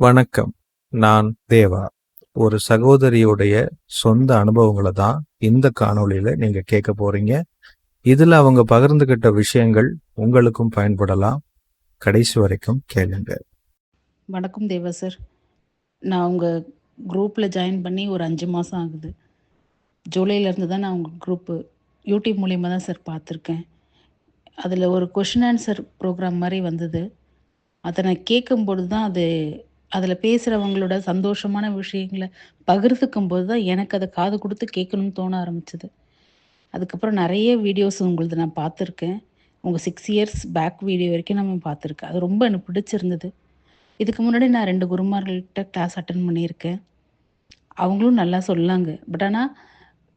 வணக்கம். நான் தேவா. ஒரு சகோதரியுடைய சொந்த அனுபவங்களை தான் இந்த காணொளியில நீங்க கேட்க போறீங்க. இதுல அவங்க பகிர்ந்துகிட்ட விஷயங்கள் உங்களுக்கும் பயன்படலாம். கடைசி வரைக்கும் கேளுங்க. வணக்கம் தேவா சார். நான் உங்க குரூப்ல ஜாயின் பண்ணி ஒரு அஞ்சு மாசம் ஆகுது. ஜூலைலேருந்து தான் நான் உங்க குரூப்பு யூடியூப் மூலியமா தான் சார் பார்த்துருக்கேன். அதில் ஒரு கொஷின் ஆன்சர் ப்ரோக்ராம் மாதிரி வந்தது. அதை நான் கேட்கும்பொழுது தான் அது அதில் பேசுகிறவங்களோட சந்தோஷமான விஷயங்களை பகிர்ந்துக்கும் போது தான் எனக்கு அதை காது கொடுத்து கேட்கணும்னு தோண ஆரம்பிச்சது. அதுக்கப்புறம் நிறைய வீடியோஸ் உங்களுது நான் பார்த்துருக்கேன். உங்கள் சிக்ஸ் இயர்ஸ் பேக் வீடியோ வரைக்கும் நம்ம பார்த்துருக்கேன். அது ரொம்ப எனக்கு பிடிச்சிருந்தது. இதுக்கு முன்னாடி நான் ரெண்டு குருமார்கள்கிட்ட கிளாஸ் அட்டன் பண்ணியிருக்கேன். அவங்களும் நல்லா சொல்லாங்க பட் ஆனால்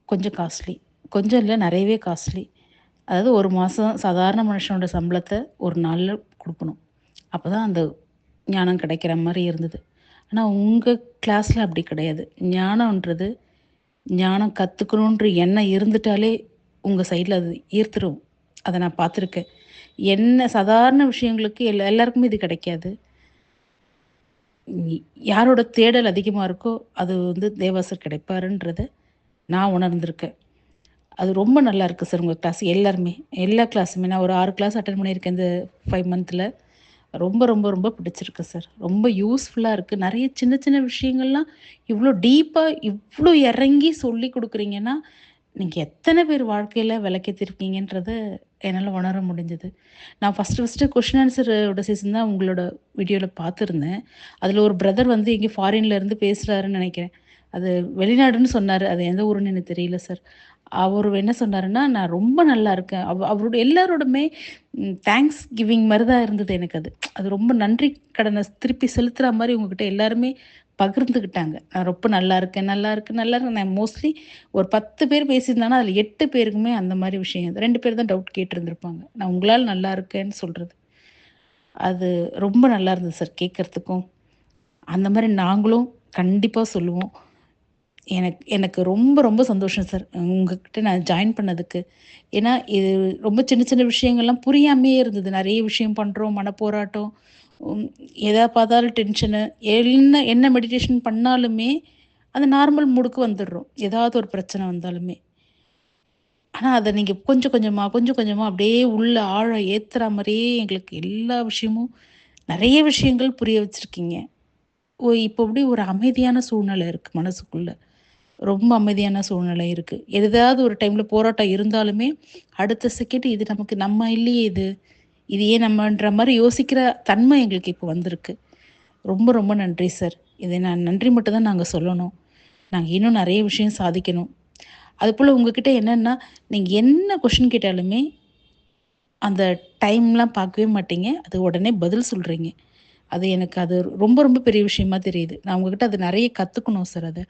கொஞ்சம் காஸ்ட்லி. கொஞ்சம் இல்லை நிறையவே காஸ்ட்லி. அதாவது ஒரு மாதம் சாதாரண மனுஷனோட சம்பளத்தை ஒரு நாளில் கொடுக்கணும் அப்போ தான் அந்த ஞானம் கிடைக்கிற மாதிரி இருந்தது. ஆனால் உங்கள் கிளாஸில் அப்படி கிடையாது. ஞானம்ன்றது ஞானம் கற்றுக்கணுன்ற எண்ணம் இருந்துட்டாலே உங்கள் சைடில் அது ஈர்த்துரும். அதை நான் பார்த்துருக்கேன். என்ன சாதாரண விஷயங்களுக்கு எல்லா எல்லாருக்குமே இது கிடைக்காது. யாரோட தேடல் அதிகமாக இருக்கோ, அது வந்து தேவாசர் கிடைப்பாருன்றத நான் உணர்ந்திருக்கேன். அது ரொம்ப நல்லா இருக்குது சார் உங்கள் கிளாஸ் எல்லாருமே. எல்லா கிளாஸுமே நான் ஒரு ஆறு கிளாஸ் அட்டன் பண்ணியிருக்கேன் இந்த ஃபைவ் மந்தில் ரொம்ப ரொம்ப ரொம்ப பிடிச்சிருக்கு சார். ரொம்ப யூஸ்ஃபுல்லாக இருக்குது நிறைய சின்ன சின்ன விஷயங்கள்லாம் இவ்வளோ டீப்பாக இவ்வளோ இறங்கி சொல்லிக் கொடுக்குறீங்கன்னா நீங்கள் எத்தனை பேர் வாழ்க்கையில் விளக்கேத்திருக்கீங்கன்றத என்னால் உணர முடிஞ்சது. நான் ஃபர்ஸ்ட்டு ஃபஸ்ட்டு கொஷின் ஆன்சரோட சீசன் தான் உங்களோட வீடியோவில் பார்த்துருந்தேன். அதில் ஒரு பிரதர் வந்து இங்கே ஃபாரின்லேருந்து பேசுகிறாருன்னு நினைக்கிறேன் அது வெளிநாடுன்னு சொன்னார் அது எந்த ஊருன்னு எனக்கு தெரியல சார். அவர் என்ன சொன்னாருன்னா, நான் ரொம்ப நல்லா இருக்கேன். அவ அவரோட எல்லாரோடுமே தேங்க்ஸ் கிவிங் மாதிரி தான் இருந்தது எனக்கு அது. அது ரொம்ப நன்றி கடனை திருப்பி செலுத்துற மாதிரி உங்ககிட்ட எல்லாருமே பகிர்ந்துக்கிட்டாங்க. நான் ரொம்ப நல்லா இருக்கேன், நல்லா இருக்கேன், நல்லா இருக்கேன். நான் மோஸ்ட்லி ஒரு 10 பேர் பேசியிருந்தானா அதில் எட்டு பேருக்குமே அந்த மாதிரி விஷயம் ரெண்டு பேர் தான் டவுட் கேட்டிருந்துருப்பாங்க நான் உங்களால் நல்லா இருக்கேன்னு சொல்கிறது அது ரொம்ப நல்லா இருந்தது சார் கேட்கறதுக்கும். அந்த மாதிரி நாங்களும் கண்டிப்பாக சொல்லுவோம். எனக்கு எனக்கு ரொம்ப ரொம்ப சந்தோஷம் சார். உங்ககிட்ட நான் ஜாயின் பண்ணதுக்கு. ஏன்னா, இது ரொம்ப சின்ன சின்ன விஷயங்கள்லாம் புரியாமையே இருந்தது. நிறைய விஷயம் பண்றோம். மனப்போராட்டம். எதா பார்த்தாலும் டென்ஷனு. என்ன என்ன மெடிடேஷன் பண்ணாலுமே, அந்த நார்மல் மூடுக்கு வந்துடுறோம். ஏதாவது ஒரு பிரச்சனை வந்தாலுமே. ஆனால் அதை நீங்கள் கொஞ்சம் கொஞ்சமாக கொஞ்சம் கொஞ்சமாக அப்படியே உள்ள ஆழ ஏற்றுற மாதிரியே எங்களுக்கு எல்லா விஷயமும் நிறைய விஷயங்கள் புரிய வச்சுருக்கீங்க ஓ இப்போ அப்படி ஒரு அமைதியான சூழ்நிலை இருக்குது மனசுக்குள்ளே ரொம்ப அமைதியான சூழ்நிலை இருக்கு. எதாவது ஒரு டைம்ல போராட்டம் இருந்தாலுமே, அடுத்த செகண்ட் இது நமக்கு நம்ம இல்லையே இது. இது ஏன் நம்மன்ற மாதிரி யோசிக்கிற தன்மை எங்களுக்கு இப்போ வந்திருக்கு. ரொம்ப ரொம்ப நன்றி சார். இதை நான் நன்றி மட்டும் தான் சொல்லணும். நாங்கள் இன்னும் நிறைய விஷயம் சாதிக்கணும். அதுபோல் உங்ககிட்ட என்னன்னா, நீங்கள் என்ன கொஷின் கேட்டாலுமே, அந்த டைம்லாம் பார்க்கவே மாட்டீங்க. அது உடனே பதில் சொல்கிறீங்க அது எனக்கு அது ரொம்ப ரொம்ப பெரிய விஷயமா தெரியுது. நான் உங்ககிட்ட அது நிறைய கற்றுக்கணும் சார் அதை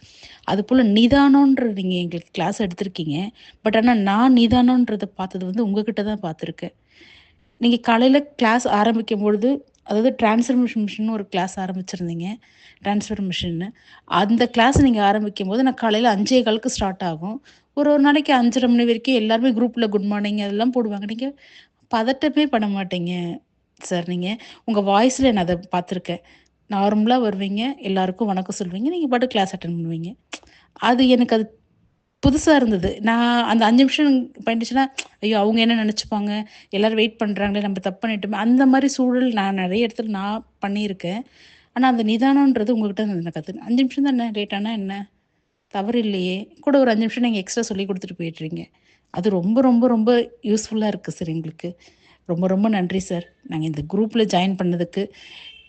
அது போல் நிதானம்ன்ற நீங்கள் எங்களுக்கு கிளாஸ் எடுத்திருக்கீங்க. பட் ஆனால் நான் நிதானன்றதை பார்த்தது வந்து உங்ககிட்ட தான் பார்த்துருக்கேன். நீங்கள் காலையில் கிளாஸ் ஆரம்பிக்கும்பொழுது, அதாவது டிரான்ஸ்ஃபர்மேஷன் மிஷின் ஒரு கிளாஸ் ஆரம்பிச்சிருந்தீங்க. டிரான்ஸ்ஃபர் மிஷின்னு. அந்த கிளாஸ் நீங்க ஆரம்பிக்கும்போது நான் காலையில் அஞ்சே காலுக்கு ஸ்டார்ட் ஆகும். ஒரு ஒரு நாளைக்கு 5:30 மணி வரைக்கும் எல்லாருமே குரூப்பில் குட் மார்னிங் அதெல்லாம் போடுவாங்க. நீங்கள் பதட்டமே பண்ண மாட்டீங்க சார் நீங்கள் உங்கள் வாய்ஸில் நான் அதை பார்த்துருக்கேன். நார்மலாக வருவீங்க. எல்லாருக்கும் வணக்கம் சொல்வீங்க. நீங்கள் பாட்டு கிளாஸ் அட்டன் பண்ணுவீங்க. அது எனக்கு அது புதுசாக இருந்தது. நான் அந்த அஞ்சு நிமிஷம் பண்ணிடுச்சுன்னா ஐயோ! அவங்க என்ன நினச்சிப்பாங்க எல்லோரும் வெயிட் பண்ணுறாங்களே நம்ம தப்பு பண்ணிட்டோமே! அந்த மாதிரி சூழல் நான் நிறைய இடத்துல நான் பண்ணியிருக்கேன். ஆனால் அந்த நிதானம்ன்றது உங்ககிட்ட நான் கற்றுக்கணும் அஞ்சு நிமிஷம் தானே லேட் ஆனால் என்ன? தவறு இல்லையே! கூட ஒரு அஞ்சு நிமிஷம் நீங்கள் எக்ஸ்ட்ரா சொல்லிக் கொடுத்துட்டு போயிடுறீங்க. அது ரொம்ப ரொம்ப ரொம்ப யூஸ்ஃபுல்லாக இருக்குது சார் எங்களுக்கு. ரொம்ப ரொம்ப நன்றி சார். நாங்கள் இந்த குரூப்பில் ஜாயின் பண்ணதுக்கு,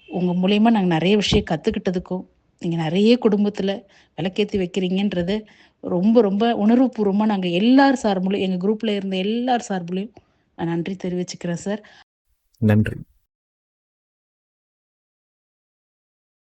உங்கள் மூலயமா நாங்கள் நிறைய விஷயம் கற்றுக்கிட்டதுக்கும் நீங்கள் நிறைய குடும்பத்தில் விளக்கேற்றி வைக்கிறீங்கன்றது ரொம்ப ரொம்ப உணர்வுபூர்வமா நாங்கள் எல்லார் சார்புலயும் எங்கள் குரூப்பில் இருந்த எல்லார் சார்புலயும் நான் நன்றி தெரிவிச்சுக்கிறேன் சார். நன்றி.